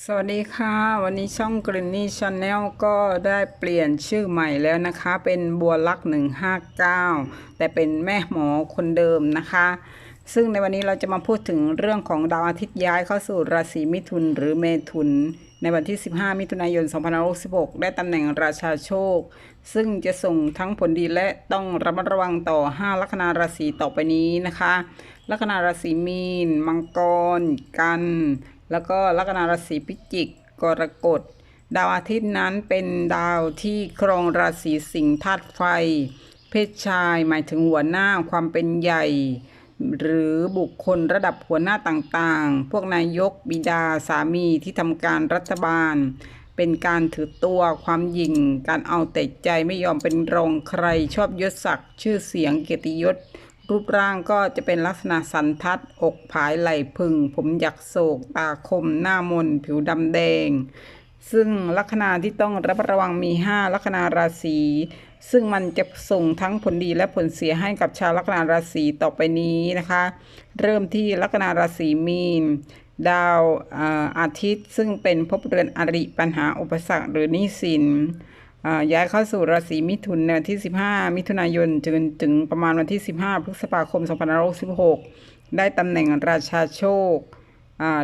สวัสดีค่ะ วันนี้ช่อง g r e e n y Channel ก็ได้เปลี่ยนชื่อใหม่แล้วนะคะ เป็นบัวลักษณ์159 แต่เป็นแม่หมอคนเดิมนะคะ ซึ่งในวันนี้เราจะมาพูดถึงเรื่องของดาวอาทิตย์ย้ายเข้าสู่ราศีมิถุนหรือเมถุน ในวันที่ 15 มิถุนายน 2566 ได้ตำแหน่งราชาโชค ซึ่งจะส่งทั้งผลดีและต้องระมัดระวังต่อ 5 ลัคนาราศีต่อไปนี้นะคะ ลัคนาราศีมีน มังกร กัน แล้วก็ลัคนาราศีพิจิก กรกฎ ดาวอาทิตย์นั้นเป็นดาวที่ครองราศีสิงห์ธาตุไฟ เพศชายหมายถึงหัวหน้าความเป็นใหญ่ หรือบุคคลระดับหัวหน้าต่างๆ พวกนายกบิดาสามีที่ทำการรัฐบาล เป็นการถือตัวความหยิ่ง การเอาแต่ใจไม่ยอมเป็นรองใครชอบยศศักดิ์ชื่อเสียงเกียรติยศ รูปร่างก็จะเป็นลักษณะสันทัด อกผายไหล่พึง ผมหยักโศก ตาคม หน้ามน ผิวดำแดง ซึ่งลัคนาที่ต้องระมัดระวังมี 5 ลัคนาราศี ซึ่งมันจะส่งทั้งผลดีและผลเสียให้กับชาวลัคนาราศีต่อไปนี้นะคะ เริ่มที่ลัคนาราศีมีน ดาวอาทิตย์ ซึ่งเป็นภพเรือนอริปัญหาอุปสรรคหรือนี้สิน ย้ายเข้าสู่ราศีมิถุนในวันที่ 15 มิถุนายนจนถึงประมาณวันที่ 15 พฤษภาคม 2566 ได้ตำแหน่งราชาโชค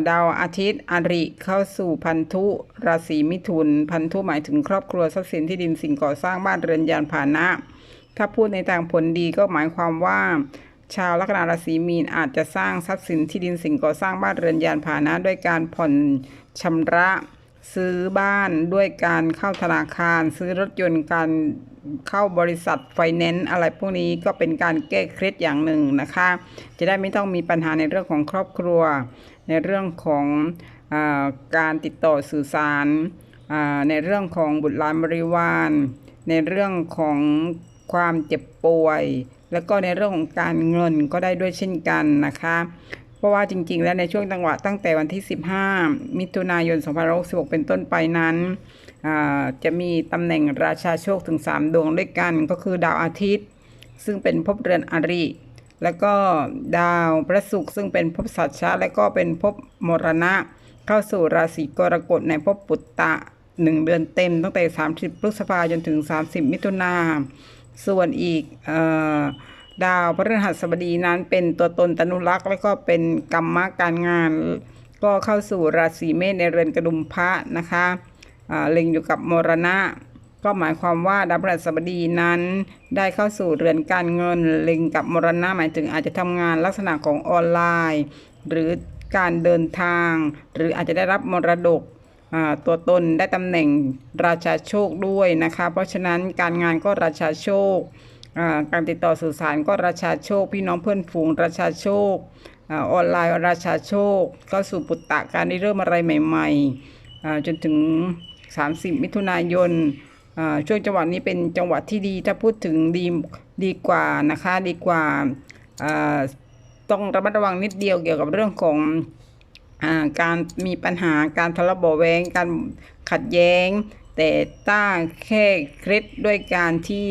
ดาวอาทิตย์อริเข้าสู่พันธุราศีมิถุน พันธุหมายถึงครอบครัวทรัพย์สินที่ดินสิ่งก่อสร้างบ้านเรือนยานพาหนะ ถ้าพูดในทางผลดีก็หมายความว่า ชาวลัคนาราศีมีนอาจจะสร้างทรัพย์สินที่ดินสิ่งก่อสร้างบ้านเรือนยานพาหนะ ด้วยการผ่อนชำระ ซื้อบ้านด้วยการเข้าธนาคาร ซื้อรถยนต์การเข้าบริษัทไฟแนนซ์อะไรพวกนี้ก็เป็นการแก้เคล็ดอย่างหนึ่งนะคะ จะได้ไม่ต้องมีปัญหาในเรื่องของครอบครัว ในเรื่องของอการติดต่อสื่อสาร ในเรื่องของบุตรหลานบริวาร ในเรื่องของความเจ็บป่วย แล้วก็ในเรื่องของการเงินก็ได้ด้วยเช่นกันนะคะ เพราะว่าจริง ๆ แล้วในช่วงจังหวะตั้งแต่วันที่ 15 มิถุนายน 2566 เป็นต้นไปนั้น จะมีตำแหน่งราชาโชคถึง 3 ดวงด้วยกัน ก็คือดาวอาทิตย์ ซึ่งเป็นภพเรือนอริ แล้วก็ดาวพระศุกร์ซึ่งเป็นภพสัตชะและก็เป็นภพมรณะ เข้าสู่ราศีกรกฎในภพปุตตะ 1 เดือนเต็ม ตั้งแต่ 30 พฤษภาจนถึง 30 มิถุนาส่วนอีกเออ ดาวพฤหัสบดีนั้นเป็นตัวตนตนุรักษ์ แล้วก็เป็นกรรมะการงาน ก็เข้าสู่ราศีเมษในเรือนกระดุมพระนะคะเล็งอยู่กับมรณะ ก็หมายความว่าดาวพฤหัสบดีนั้นได้เข้าสู่เรือนการเงินเล็งกับมรณะหมายถึงอาจจะทำงานลักษณะของออนไลน์ หรือการเดินทาง หรืออาจจะได้รับมรดกตัวตนได้ตำแหน่งราชาโชคด้วยนะคะ เพราะฉะนั้นการงานก็ราชาโชค การติดต่อสื่อสารก็ราชาโชค พี่น้องเพื่อนฝูงราชาโชคออนไลน์ราชาโชคเข้าสู่ปุตตะการได้เริ่มอะไรใหม่ๆจนถึง 30 มิถุนายนช่วงจังหวะนี้เป็นจังหวะที่ดีถ้าพูดถึงดีดีกว่านะคะดีกว่าต้องระมัดระวังนิดเดียวเกี่ยวกับเรื่องของอการมีปัญหาการทะเลาะเบาะแวงการขัดแย้ง แต่ตั้งแค่เคล็ดด้วยการที่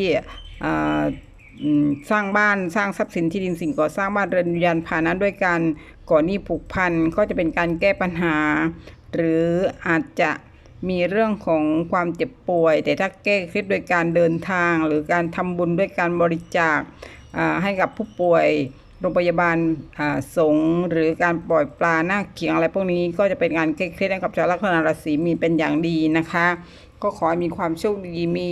สร้างบ้านสร้างทรัพย์สินที่ดินสิ่งก่อสร้างบ้านเรือนยานพาหนะด้วยการก่อหนี้ผูกพันก็จะเป็นการแก้ปัญหา หรืออาจจะมีเรื่องของความเจ็บป่วย แต่ถ้าแก้เคล็ดโดยการเดินทาง หรือการทำบุญด้วยการบริจาคให้กับผู้ป่วยโรงพยาบาลสงหรือการปล่อยปลาหน้าเขียงอะไรพวกนี้ก็จะเป็นงานเคล็ดให้กับชาวลัคนาราศีมีเป็นอย่างดีนะคะ ก็ขอให้มีความโชคดีมี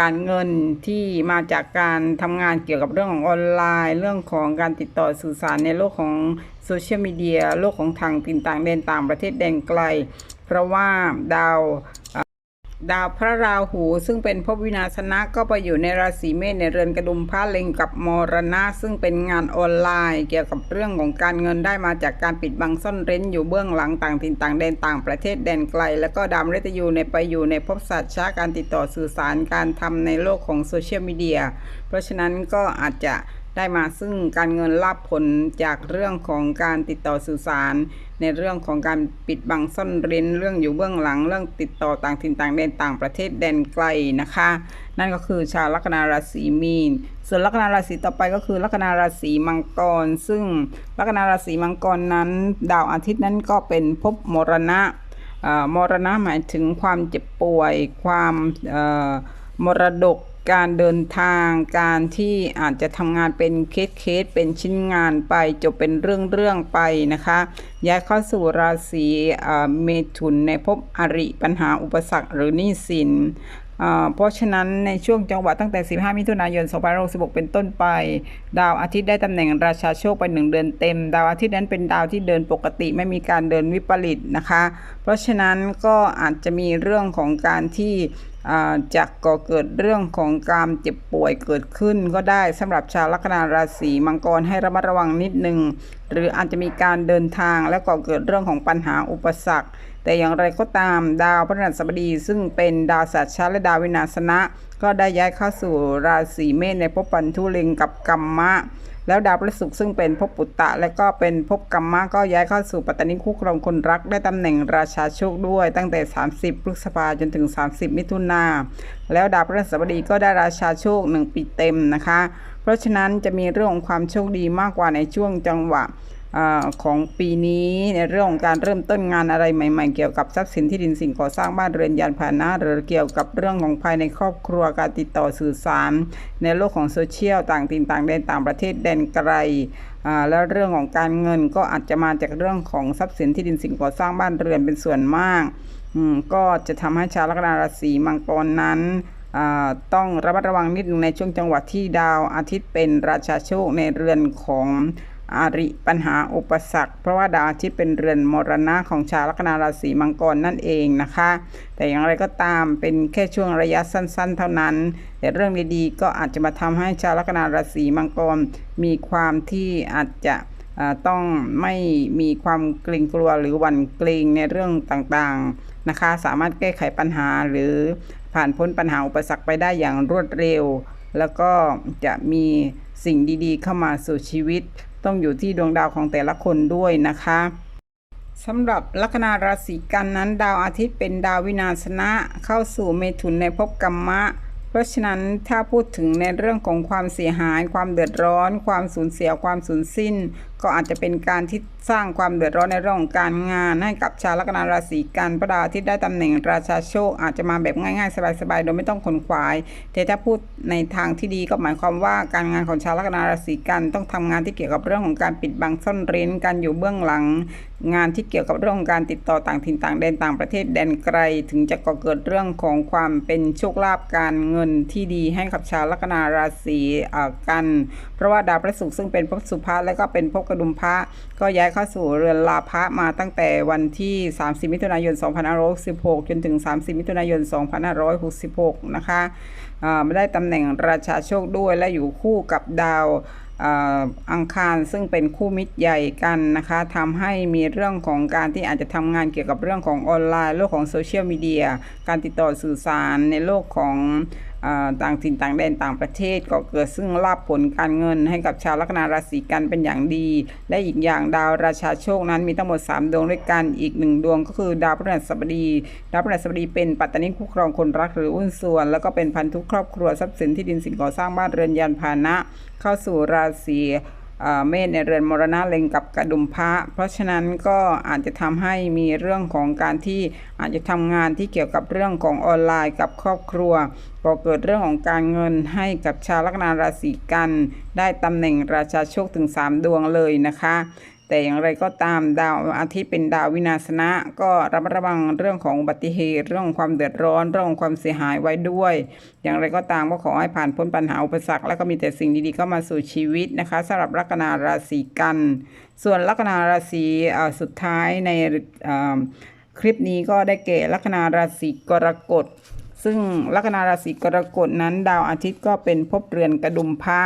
การเงินที่มาจากการทำงานเกี่ยวกับเรื่องของออนไลน์ เรื่องของการติดต่อสื่อสารในโลกของโซเชียลมีเดียโลกของทางตินต่างแดนต่างประเทศแดนไกล เพราะว่าดาว ดาวพระราหูซึ่งเป็นภพวินาศนะก็ไปอยู่ในราศีเมษในเรือนกระดุมพระเล็งกับมรณะซึ่งเป็นงานออนไลน์ เกี่ยวกับเรื่องของการเงินได้มาจากการปิดบังซ่อนเร้นอยู่เบื้องหลังต่างถิ่นต่างแดนต่างประเทศแดนไกล แล้วก็ดาวมฤตยูในไปอยู่ในภพสัตว์ช้าการติดต่อสื่อสารการทำในโลกของโซเชียลมีเดียเพราะฉะนั้นก็อาจจะ ได้มาซึ่งการเงินลาบผลจากเรื่องของการติดต่อสื่อสาร ในเรื่องของการปิดบังซ่อนเร้นเรื่องอยู่เบื้องหลัง เรื่องติดต่อต่างถิ่นต่างแดนต่างประเทศแดนไกลนะคะ นั่นก็คือชาวลัคนาราศีมีน ส่วนลัคนาราศีต่อไปก็คือลัคนาราศีมังกร ซึ่งลัคนาราศีมังกรนั้น ดาวอาทิตย์นั้นก็เป็นภพมรณะมรณะหมายถึงความเจ็บป่วย ความมรดก การเดินทาง การที่อาจจะทำงานเป็นเคสเคสเป็นชิ้นงานไป จบเป็นเรื่องเรื่องไปนะคะ ย้ายเข้าสู่ราศีเมถุนในภพอริปัญหาอุปสรรคหรือหนี้สินเพราะฉะนั้นในช่วงจังหวะตั้งแต่ 15 มิถุนายน 2566 เป็นต้นไป ดาวอาทิตย์ได้ตำแหน่งราชาโชคไปหนึ่งเดือนเต็ม ดาวอาทิตย์นั้นเป็นดาวที่เดินปกติไม่มีการเดินวิปริตนะคะ เพราะฉะนั้นก็อาจจะมีเรื่องของการที่ จะกก่อเกิดเรื่องของการเจ็บป่วยเกิดขึ้นก็ได้สำหรับชาวลัคนาราศีมังกรให้ระมัดระวังนิดนึง หรืออาจจะมีการเดินทางและก่อเกิดเรื่องของปัญหาอุปสรรค แต่อย่างไรก็ตามดาวพฤหัสบดีซึ่งเป็นดาวสัตว์ชาและดาววินาศนะ ก็ได้ย้ายเข้าสู่ราศีเมษในภพปันทุลิงกับกัมมะ แล้วดาวพฤหัสซึ่งเป็นภพปุตตะ และก็เป็นภพกัมมะก็ย้ายเข้าสู่ปัตตานิคู่ครองคนรัก ได้ตำแหน่งราชาโชคด้วย ตั้งแต่ 30พฤษภาจนถึง 30 มิถุนาแล้วดาวพฤหัสบดีก็ได้ราชาโชค 1 ปีเต็มนะคะ ราะฉะนั้นจะมีเรื่องของความโชคดีมากกว่าในช่วงจังหวะอของปีนี้ในเรื่องของการเริ่มต้นงานอะไรใหม่ ๆ เกี่ยวกับทรัพย์สินที่ดินสิ่งก่อสร้างบ้านเรือนยานพาหนะหรือเกี่ยวกับเรื่องของภายในครอบครัวการติดต่อสื่อสาร ในโลกของโซเชียลต่างถิ่นต่างแดนต่างประเทศแดนไกลแล้วเรื่องของการเงินก็อาจจะมาจากเรื่องของทรัพย์สินที่ดินสิ่งก่อสร้างบ้านเรือนเป็นส่วนมากก็จะทำให้ชาวลัคนาราศีมังกรนั้น ต้องระมัดระวังนิดนึงในช่วงจังหวะที่ดาวอาทิตย์เป็นราชาโชคในเรือนของอาริปัญหาอุปสรรค เพราะว่าดาวอาทิตย์เป็นเรือนมรณะของชาวลัคนาราศีมังกรนั่นเองนะคะ แต่อย่างไรก็ตามเป็นแค่ช่วงระยะสั้น ๆ เท่านั้น แต่เรื่องดีๆก็อาจจะมาทำให้ชาวลัคนาราศีมังกรมีความที่อาจจะต้องไม่มีความเกรงกลัวหรือหวั่นเกรงในเรื่องต่างๆนะคะ สามารถแก้ไขปัญหาหรือผ่านพ้นปัญหาอุปสรรคไปได้อย่างรวดเร็ว แล้วก็จะมีสิ่งดีๆ เข้ามาสู่ชีวิต ต้องอยู่ที่ดวงดาวของแต่ละคนด้วยนะคะสำหรับลัคนาราศีกันนั้นดาวอาทิตย์เป็นดาววินาศนะเข้าสู่เมถุนในภพกัมมะ เพราะฉะนั้นถ้าพูดถึงในเรื่องของความเสียหาย ความเดือดร้อน ความสูญเสียความสูญสิ้นก็อาจจะเป็นการที่สร้างความเดือดร้อนในเรื่องของการงาน ให้กับชาวลัคนาราศีกันพระดาวทิตย์ได้ตำแหน่งราชาโชค อาจจะมาแบบง่ายๆ สบายๆ โดยไม่ต้องขนขวาย แต่ถ้าพูดในทางที่ดีก็หมายความว่าการงานของชาวลัคนาราศีกันต้องทำงานที่เกี่ยวกับเรื่องของการปิดบังซ่อนเร้นการอยู่เบื้องหลัง งานที่เกี่ยวกับเรื่องของการติดต่อต่างถิ่นต่างแดนต่างประเทศแดนไกล ถึงจะก่อเกิดเรื่องของความเป็นโชคลาภการเงินที่ดีให้กับชาวลัคนาราศีอ่อกัน เพราะว่าดาวพระศุกร์ซึ่งเป็นภพสุภะและก็เป็นภพกระดุมพระ ก็ย้ายเข้าสู่เรือนลาภะมาตั้งแต่วันที่ 30 มิถุนายน 2566 จนถึง 30 มิถุนายน 2566 นะคะไม่ได้ตำแหน่งราชาโชคด้วยและอยู่คู่กับดาวอังคารซึ่งเป็นคู่มิตรใหญ่กันนะคะทำให้มีเรื่องของการที่อาจจะทำงานเกี่ยวกับเรื่องของออนไลน์ โลกของโซเชียลมีเดีย การติดต่อสื่อสารในโลกของ ต่างถิ่นต่างแดนต่างประเทศก็เกิดซึ่งลาบผลการเงินให้กับชาวลัคนาราศีกันเป็นอย่างดี และอีกอย่างดาวราชาโชคนั้นมีทั้งหมด 3 ดวงด้วยกันอีกหนึ่งดวงก็คือดาวพฤหัสบดีดาวพฤหัสบดีเป็นปัตตานิคู่ครองคนรักหรืออุ้นส่วน แล้วก็เป็นพันธุครอบครัวทรัพย์สินที่ดินสิ่งก่อสร้างบ้านเรือนยานพาหนะ เข้าสู่ราศี เมษในเรือนมรณะเล็งกับกระดุมพระ เพราะฉะนั้นก็อาจจะทำให้มีเรื่องของการที่อาจจะทำงานที่เกี่ยวกับเรื่องของออนไลน์กับครอบครัวพอเกิดเรื่องของการเงินให้กับชาวลัคนาราศีกัน ได้ตำแหน่งราชาโชคถึง 3 ดวงเลยนะคะ แต่อย่างไรก็ตามดาวอาทิตย์เป็นดาววินาศนะ ก็ระมัดระวังเรื่องของอุบัติเหตุ เรื่องความเดือดร้อน เรื่องความเสียหายไว้ด้วย อย่างไรก็ตามก็ขอให้ผ่านพ้นปัญหาอุปสรรค แล้วก็มีแต่สิ่งดีๆเข้ามาสู่ชีวิตนะคะสำหรับลัคนาราศีกัน ส่วนลัคนาราศีอ่อสุดท้ายในคลิปนี้ก็ได้แก่ลัคนาราศีกรกฎซึ่งลัคนาราศีกรกฎนั้น ดาวอาทิตย์ก็เป็นภพเรือนกระดุมพระ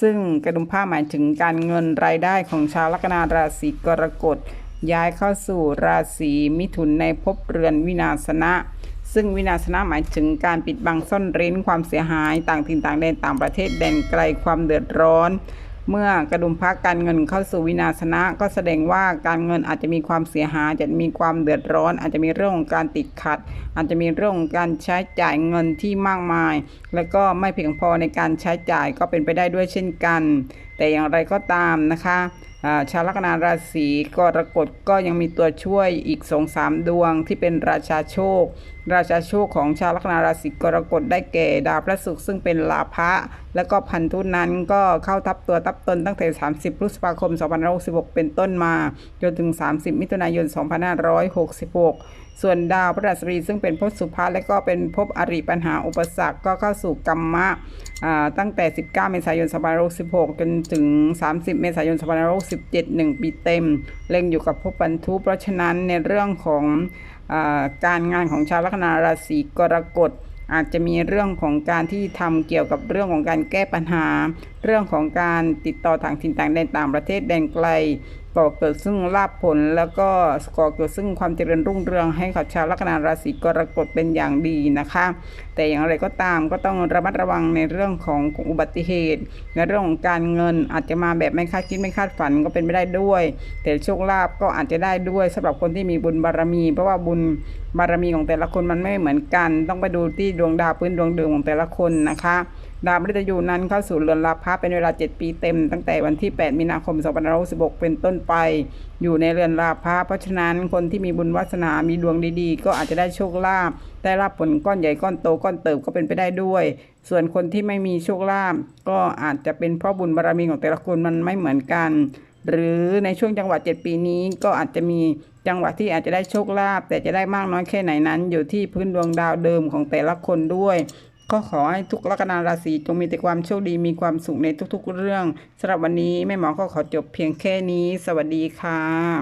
ซึ่งกระดุมผ้าหมายถึงการเงินรายได้ของชาวลัคนาราศีกรกฎย้ายเข้าสู่ราศีมิถุนในภพเรือนวินาศนะ ซึ่งวินาศนะหมายถึงการปิดบังซ่อนเร้นความเสียหายต่างถิ่นต่างแดนต่างประเทศแดนไกลความเดือดร้อน เมื่อกระดุมพักการเงินเข้าสู่วินาศนะ ก็แสดงว่าการเงินอาจจะมีความเสียหายจะมีความเดือดร้อน อาจจะมีเรื่องของการติดขัด อาจจะมีเรื่องของการใช้จ่ายเงินที่มากมาย และก็ไม่เพียงพอในการใช้จ่ายก็เป็นไปได้ด้วยเช่นกัน แต่อย่างไรก็ตามนะคะชาวลัคนาราศีกรกฎก็ยังมีตัวช่วยอีกสองสามดวงที่เป็นราชาโชคราชาโชคของชาวลัคนาราศีกรกฎได้แก่ดาวพระศุกร์ซึ่งเป็นลาภะแล้วก็พันธุนั้นก็เข้าทับตัวทับตนตั้งแต่ 30 พฤษภาคม 2566 เป็นต้นมา จนถึง 30 มิถุนายน 2566 ส่วนดาวพฤหัสบดีซึ่งเป็นภพสุภาและก็เป็นภพอริปัญหาอุปสรรคก็เข้าสู่กรรมะตั้งแต่ 19 เมษายน 2566 จนถึง 30 เมษายน 2567 1 ปีเต็ม เล็งอยู่กับภพบรรทุเพราะฉะนั้นในเรื่องของ การงานของชาวลัคนาราศีกรกฎอาจจะมีเรื่องของการที่ทำเกี่ยวกับเรื่องของการแก้ปัญหา เรื่องของการติดต่อทางถิ่นต่างแดนต่างประเทศแดนไกล ก่อเกิดซึ่งลาภผล แล้วก็ก่อเกิดซึ่งความเจริญรุ่งเรืองให้กับชาวลัคนาราศีกรกฎเป็นอย่างดีนะคะ แต่อย่างไรก็ตามก็ต้องระมัดระวังในเรื่องของอุบัติเหตุ ในเรื่องของการเงินอาจจะมาแบบไม่คาดคิดไม่คาดฝันก็เป็นไปได้ด้วย แต่โชคลาภก็อาจจะได้ด้วยสำหรับคนที่มีบุญบารมี เพราะว่าบุญบารมีของแต่ละคนมันไม่เหมือนกัน ต้องไปดูที่ดวงดาวพื้นดวงเดิมของแต่ละคนนะคะ ดาวมฤตยูนั้นเข้าสู่เรือนลาภะเป็นเวลา 7 ปีเต็ม ตั้งแต่วันที่ 8 มีนาคม 2566 เป็นต้นไป อยู่ในเรือนลาภะเพราะฉะนั้นคนที่มีบุญวาสนา มีดวงดีๆ ก็อาจจะได้โชคลาภ ได้รับผลก้อนใหญ่ก้อนโตก้อนเติบก็เป็นไปได้ด้วย ส่วนคนที่ไม่มีโชคลาภก็อาจจะเป็นเพราะบุญบารมีของแต่ละคนมันไม่เหมือนกัน หรือในช่วงจังหวะ 7 ปีนี้ก็อาจจะมีจังหวะที่อาจจะได้โชคลาภแต่จะได้มากน้อยแค่ไหนนั้น อยู่ที่พื้นดวงดาวเดิมของแต่ละคนด้วย ก็ขอให้ทุกลัคนาราศีจงมีแต่ความโชคดีมีความสุขในทุกๆเรื่องสำหรับวันนี้แม่หมอก็ขอจบเพียงแค่นี้ สวัสดีค่ะ